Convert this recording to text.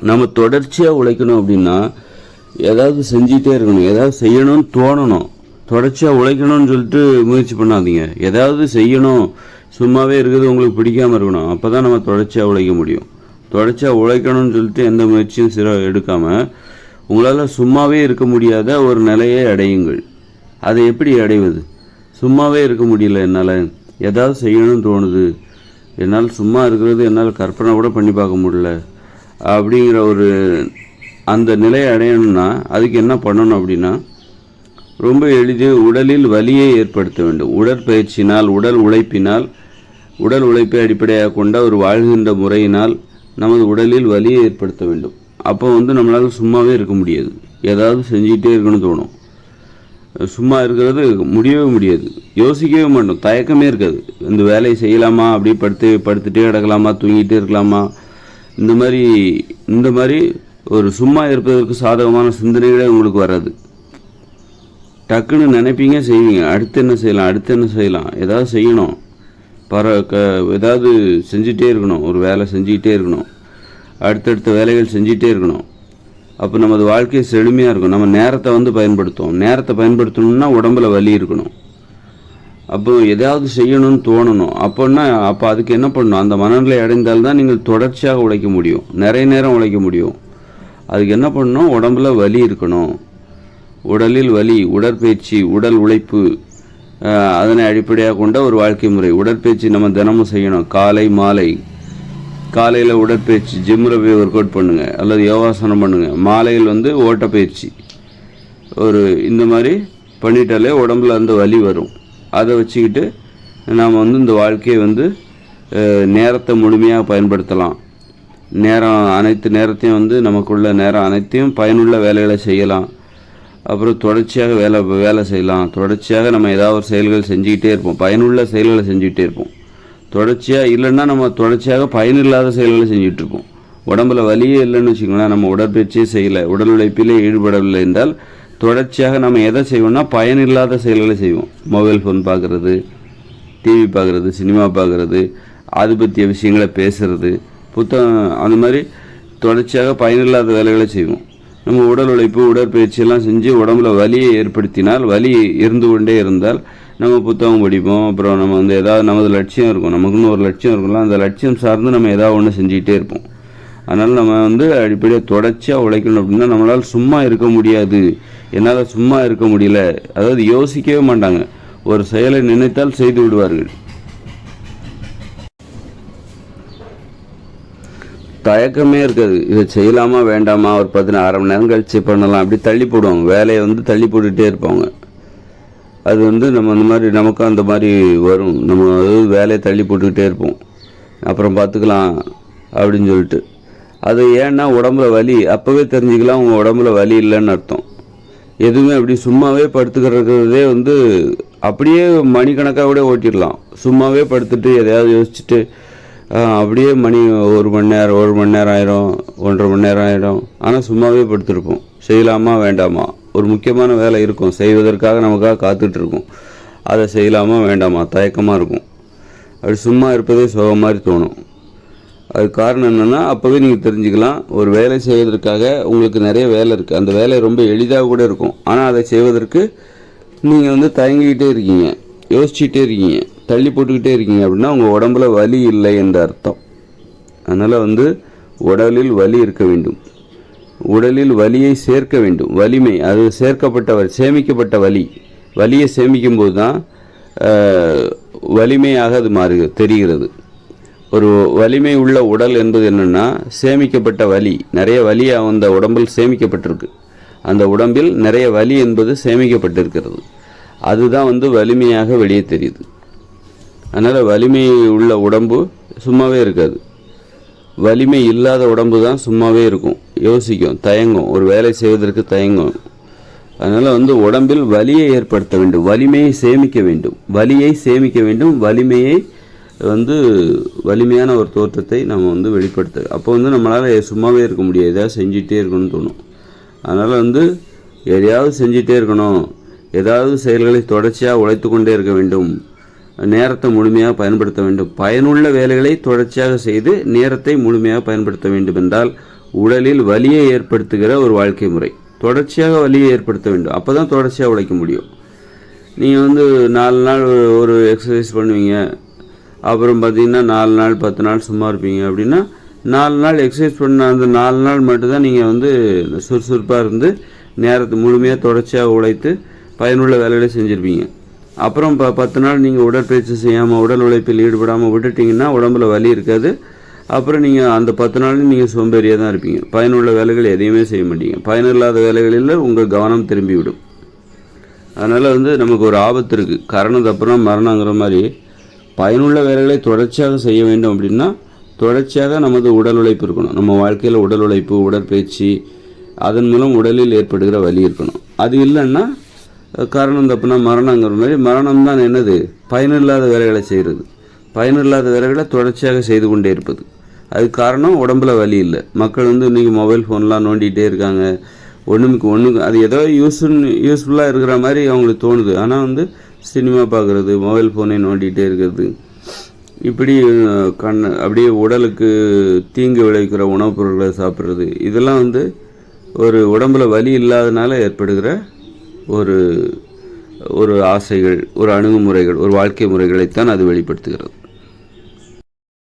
நம்ம தொடர்ச்சியாக உழைக்கணும் அப்படின்னா ஏதாவது செஞ்சிட்டே இருக்கணும். ஏதாவது செய்யணும்னு தோணணும். தொடர்ச்சியாக உழைக்கணும்னு சொல்லிட்டு முயற்சி பண்ணாதீங்க. ஏதாவது செய்யணும். சும்மாவே இருக்கிறது உங்களுக்கு பிடிக்காமல் இருக்கணும். அப்போ தான் நம்ம தொடர்ச்சியாக உழைக்க முடியும். தொடர்ச்சியாக உழைக்கணும்னு சொல்லிட்டு எந்த முயற்சியும் சிற எடுக்காமல் உங்களால் சும்மாவே இருக்க முடியாத ஒரு நிலையை அடையுங்கள். அதை எப்படி அடைவது? சும்மாவே இருக்க முடியல என்னால். ஏதாவது செய்யணும்னு தோணுது. என்னால் சும்மா இருக்கிறது என்னால் கற்பனை கூட பண்ணி பார்க்க முடியல. அப்படிங்கிற ஒரு அந்த நிலையை அடையணும்னா அதுக்கு என்ன பண்ணணும் அப்படின்னா ரொம்ப எளிது உடலில் வலியை ஏற்படுத்த வேண்டும். உடற்பயிற்சினால் உடல் உழைப்பினால் உடல் உழைப்பை அடிப்படையாக கொண்ட ஒரு வாழ்கின்ற முறையினால் நமது உடலில் வலியை ஏற்படுத்த வேண்டும். அப்போ வந்து நம்மளால் சும்மாவே இருக்க முடியாது. ஏதாவது செஞ்சுக்கிட்டே இருக்கணும்னு தோணும். சும்மா இருக்கிறது முடியவே முடியாது. யோசிக்கவே மாட்டோம். தயக்கமே இருக்காது. இந்த வேலையை செய்யலாமா? அப்படியே படுத்து படுத்துட்டே கிடக்கலாமா? தூங்கிட்டே இருக்கலாமா? இந்த மாதிரி இந்த மாதிரி ஒரு சும்மா இருப்பதற்கு சாதகமான சிந்தனைகளே உங்களுக்கு வராது. டக்குன்னு நினைப்பீங்க செய்வீங்க. அடுத்து என்ன செய்யலாம் அடுத்து என்ன செய்யலாம். ஏதாவது செய்யணும். பர க ஏதாவது செஞ்சிகிட்டே இருக்கணும். ஒரு வேலை செஞ்சுக்கிட்டே இருக்கணும். அடுத்தடுத்த வேலைகள் செஞ்சிகிட்டே இருக்கணும். அப்போ நமது வாழ்க்கை செழுமையாக இருக்கும். நம்ம நேரத்தை வந்து பயன்படுத்துவோம். நேரத்தை பயன்படுத்தணும்னா உடம்புல வலி இருக்கணும். அப்போ எதாவது செய்யணும்னு தோணணும். அப்போன்னா அப்போ அதுக்கு என்ன பண்ணணும்? அந்த மனநிலை அடைந்தால்தான் நீங்கள் தொடர்ச்சியாக உழைக்க முடியும். நிறைய நேரம் உழைக்க முடியும். அதுக்கு என்ன பண்ணணும்? உடம்புல வலி இருக்கணும். உடலில் வலி உடற்பயிற்சி உடல் உழைப்பு அதனை அடிப்படையாக கொண்ட ஒரு வாழ்க்கை முறை. உடற்பயிற்சி நம்ம தினமும் செய்யணும். காலை மாலை. காலையில் உடற்பயிற்சி ஜிம்மில் போய் ஒர்க் அவுட் பண்ணுங்கள் அல்லது யோகாசனம் பண்ணுங்கள் மாலையில் வந்து ஓட்டப்பயிற்சி. ஒரு இந்த மாதிரி பண்ணிட்டாலே உடம்புல அந்த வலி வரும். அதை வச்சுக்கிட்டு நாம் வந்து இந்த வாழ்க்கையை வந்து நேரத்தை முழுமையாக பயன்படுத்தலாம். நேரம் அனைத்து நேரத்தையும் வந்து நமக்குள்ள நேரம் அனைத்தையும் பயனுள்ள வேலைகளை செய்யலாம். அப்புறம் தொடர்ச்சியாக வேலை வேலை செய்யலாம். தொடர்ச்சியாக நம்ம ஏதாவது ஒரு செயல்கள் செஞ்சுக்கிட்டே இருப்போம். பயனுள்ள செயல்களை செஞ்சுக்கிட்டே இருப்போம். தொடர்ச்சியாக இல்லைன்னா நம்ம தொடர்ச்சியாக பயனில்லாத செயல்களை செஞ்சுட்டு இருப்போம். உடம்புல வலியே இல்லைன்னு வச்சுக்கோங்களேன் நம்ம உடற்பயிற்சியே செய்யலை. உடல் உழைப்பிலே ஈடுபடவில்லை என்றால் தொடர்ச்சியாக நம்ம எதை செய்வோம்னா பயனில்லாத செயல்களை செய்வோம். மொபைல் ஃபோன் பார்க்குறது டிவி பார்க்குறது சினிமா பார்க்குறது அது பற்றிய விஷயங்களை பேசுறது புத்தகம் அந்த மாதிரி தொடர்ச்சியாக பயனில்லாத வேலைகளை செய்வோம். நம்ம உடல் உழைப்பு உடற்பயிற்சியெல்லாம் செஞ்சு உடம்புல வலியை ஏற்படுத்தினால் வலி இருந்து கொண்டே இருந்தால் நம்ம புத்தகம் படிப்போம். அப்புறம் நம்ம வந்து ஏதாவது நமது லட்சியம் இருக்கும். நமக்குன்னு ஒரு லட்சியம் இருக்கும்ல அந்த லட்சியம் சார்ந்து நம்ம ஏதாவது ஒன்று செஞ்சுக்கிட்டே இருப்போம். அதனால் நம்ம வந்து அடிப்படையாக தொடர்ச்சியாக உழைக்கணும் அப்படின்னா நம்மளால் சும்மா இருக்க முடியாது. என்னால் சும்மா இருக்க முடியல. அதாவது யோசிக்கவே மாட்டாங்க. ஒரு செயலை நினைத்தால் செய்து விடுவார்கள். தயக்கமே இருக்காது. இதை செய்யலாமா வேண்டாமா? ஒரு பதின அரை மணி நேரம் கழிச்சு பண்ணலாம். அப்படி தள்ளி போடுவாங்க. வேலையை வந்து தள்ளி போட்டுகிட்டே இருப்பாங்க. அது வந்து நம்ம அந்த மாதிரி நமக்கும் அந்த மாதிரி வரும். நம்ம அதாவது வேலையை தள்ளி போட்டுக்கிட்டே இருப்போம். அப்புறம் பார்த்துக்கலாம் அப்படின்னு சொல்லிட்டு. அது ஏன்னா உடம்புல வலி. அப்போவே தெரிஞ்சுக்கலாம் உங்கள் உடம்புல வலி இல்லைன்னு அர்த்தம். எதுவுமே அப்படி சும்மாவே படுத்துக்கிறதே வந்து அப்படியே மணிக்கணக்காக கூட ஓட்டிடலாம். சும்மாவே படுத்துட்டு எதையாவது யோசிச்சுட்டு அப்படியே மணி ஒரு மணி நேரம் ஒரு மணி நேரம் ஆயிரும் ஒன்றரை மணி நேரம் ஆயிரும். ஆனால் சும்மாவே படுத்துருப்போம். செய்யலாமா வேண்டாமா? ஒரு முக்கியமான வேலை இருக்கும். செய்வதற்காக நமக்காக காத்துட்டு இருக்கும். அதை செய்யலாமா வேண்டாமா? தயக்கமாக இருக்கும். அப்படி சும்மா இருப்பதே சுகம் மாதிரி தோணும். அது காரணம் என்னென்னா அப்போவே நீங்கள் தெரிஞ்சுக்கலாம் ஒரு வேலை செய்வதற்காக உங்களுக்கு நிறைய வேலை இருக்குது அந்த வேலை ரொம்ப எளிதாக கூட இருக்கும். ஆனால் அதை செய்வதற்கு நீங்கள் வந்து தயங்கிக்கிட்டே இருக்கீங்க. யோசிச்சுட்டே இருக்கீங்க. தள்ளி போட்டுக்கிட்டே இருக்கீங்க அப்படின்னா உங்கள் உடம்புல வலி இல்லை என்ற அர்த்தம். அதனால் வந்து உடலில் வலி இருக்க வேண்டும். உடலில் வலியை சேர்க்க வேண்டும். வலிமை அது சேர்க்கப்பட்ட வ- சேமிக்கப்பட்ட வலி. வலியை சேமிக்கும்போது தான் வலிமையாக அது மாறுகிறது தெரிகிறது. ஒரு வலிமை உள்ள உடல் என்பது என்னென்னா சேமிக்கப்பட்ட வலி. நிறைய வலி அந்த உடம்பில் சேமிக்கப்பட்டிருக்கு. அந்த உடம்பில் நிறைய வலி என்பது சேமிக்கப்பட்டிருக்கிறது. அதுதான் வந்து வலிமையாக வெளியே தெரியுது. அதனால் வலிமை உள்ள உடம்பு சும்மாவே இருக்காது. வலிமை இல்லாத உடம்பு தான் சும்மாவே இருக்கும். யோசிக்கும். தயங்கும். ஒரு வேலை செய்வதற்கு தயங்கும். அதனால் வந்து உடம்பில் வலியை ஏற்படுத்த வேண்டும். வலிமையை சேமிக்க வேண்டும். வலியை சேமிக்க வேண்டும். வலிமையை வந்து வலிமையான ஒரு தோற்றத்தை நம்ம வந்து வெளிப்படுத்த அப்போ வந்து நம்மளால் சும்மாவே இருக்க முடியாது. ஏதாவது செஞ்சுட்டே இருக்கணும்னு தோணும். அதனால் வந்து எதையாவது செஞ்சிகிட்டே இருக்கணும். ஏதாவது செயல்களை தொடர்ச்சியாக உழைத்து கொண்டே இருக்க வேண்டும். நேரத்தை முழுமையாக பயன்படுத்த வேண்டும். பயனுள்ள வேலைகளை தொடர்ச்சியாக செய்து நேரத்தை முழுமையாக பயன்படுத்த வேண்டும் என்றால் உடலில் வலியை ஏற்படுத்துகிற ஒரு வாழ்க்கை முறை. தொடர்ச்சியாக வலியை ஏற்படுத்த வேண்டும். அப்போ தான் தொடர்ச்சியாக உழைக்க முடியும். நீங்கள் வந்து நாலு நாள் ஒரு எக்ஸசைஸ் பண்ணுவீங்க. அப்புறம் பார்த்தீங்கன்னா நாலு நாள் பத்து நாள் சும்மா இருப்பீங்க. அப்படின்னா நாலு நாள் எக்ஸசைஸ் பண்ண அந்த நாலு நாள் மட்டும்தான் நீங்கள் வந்து சுறுசுறுப்பாக இருந்து நேரத்தை முழுமையாக தொடர்ச்சியாக உழைத்து பயனுள்ள வேலைகளை செஞ்சுருப்பீங்க. அப்புறம் ப பத்து நாள் நீங்கள் உடற்பயிற்சி செய்யாமல் உடல் உழைப்பில் ஈடுபடாமல் விட்டுட்டிங்கன்னா உடம்புல வலி இருக்காது. அப்புறம் நீங்கள் அந்த பத்து நாள் நீங்கள் சோம்பேறியாக தான் இருப்பீங்க. பயனுள்ள வேலைகள் எதையுமே செய்ய மாட்டீங்க. பயனில்லாத வேலைகளில் உங்கள் கவனம் திரும்பிவிடும். அதனால் வந்து நமக்கு ஒரு ஆபத்து இருக்குது கரணம் தப்புறம் மரணங்கிற மாதிரி பயனுள்ள வேலைகளை தொடர்ச்சியாக செய்ய வேண்டும் அப்படின்னா தொடர்ச்சியாக நமது உடல் உழைப்பு இருக்கணும். நம்ம வாழ்க்கையில் உடல் உழைப்பு உடற்பயிற்சி அதன் மூலம் உடலில் ஏற்படுகிற வலி இருக்கணும். அது இல்லைன்னா காரணம் தப்புனா மரணங்கிற மாதிரி மரணம் தான் என்னது? பயனில்லாத வேலைகளை செய்கிறது பயனில்லாத வேலைகளை தொடர்ச்சியாக செய்து கொண்டே இருப்பது. அதுக்கு காரணம் உடம்புல வலி இல்லை. மக்கள் வந்து இன்றைக்கி மொபைல் ஃபோன்லாம் நோண்டிகிட்டே இருக்காங்க. ஒன்றுக்கு ஒன்றுக்கு அது ஏதோ யூஸ் யூஸ்ஃபுல்லாக இருக்கிற மாதிரி அவங்களுக்கு தோணுது. ஆனால் வந்து சினிமா பார்க்குறது மொபைல் ஃபோனை நோண்டிகிட்டே இருக்கிறது. இப்படி கண் அப்படியே உடலுக்கு தீங்கு விளைவிக்கிற உணவுப் பொருட்களை சாப்பிட்றது. இதெல்லாம் வந்து ஒரு உடம்புல வலி இல்லாதனால ஏற்படுகிற ஒரு ஒரு ஆசைகள் ஒரு அணுகுமுறைகள் ஒரு வாழ்க்கை முறைகளைத்தான் அது வெளிப்படுத்துகிறது.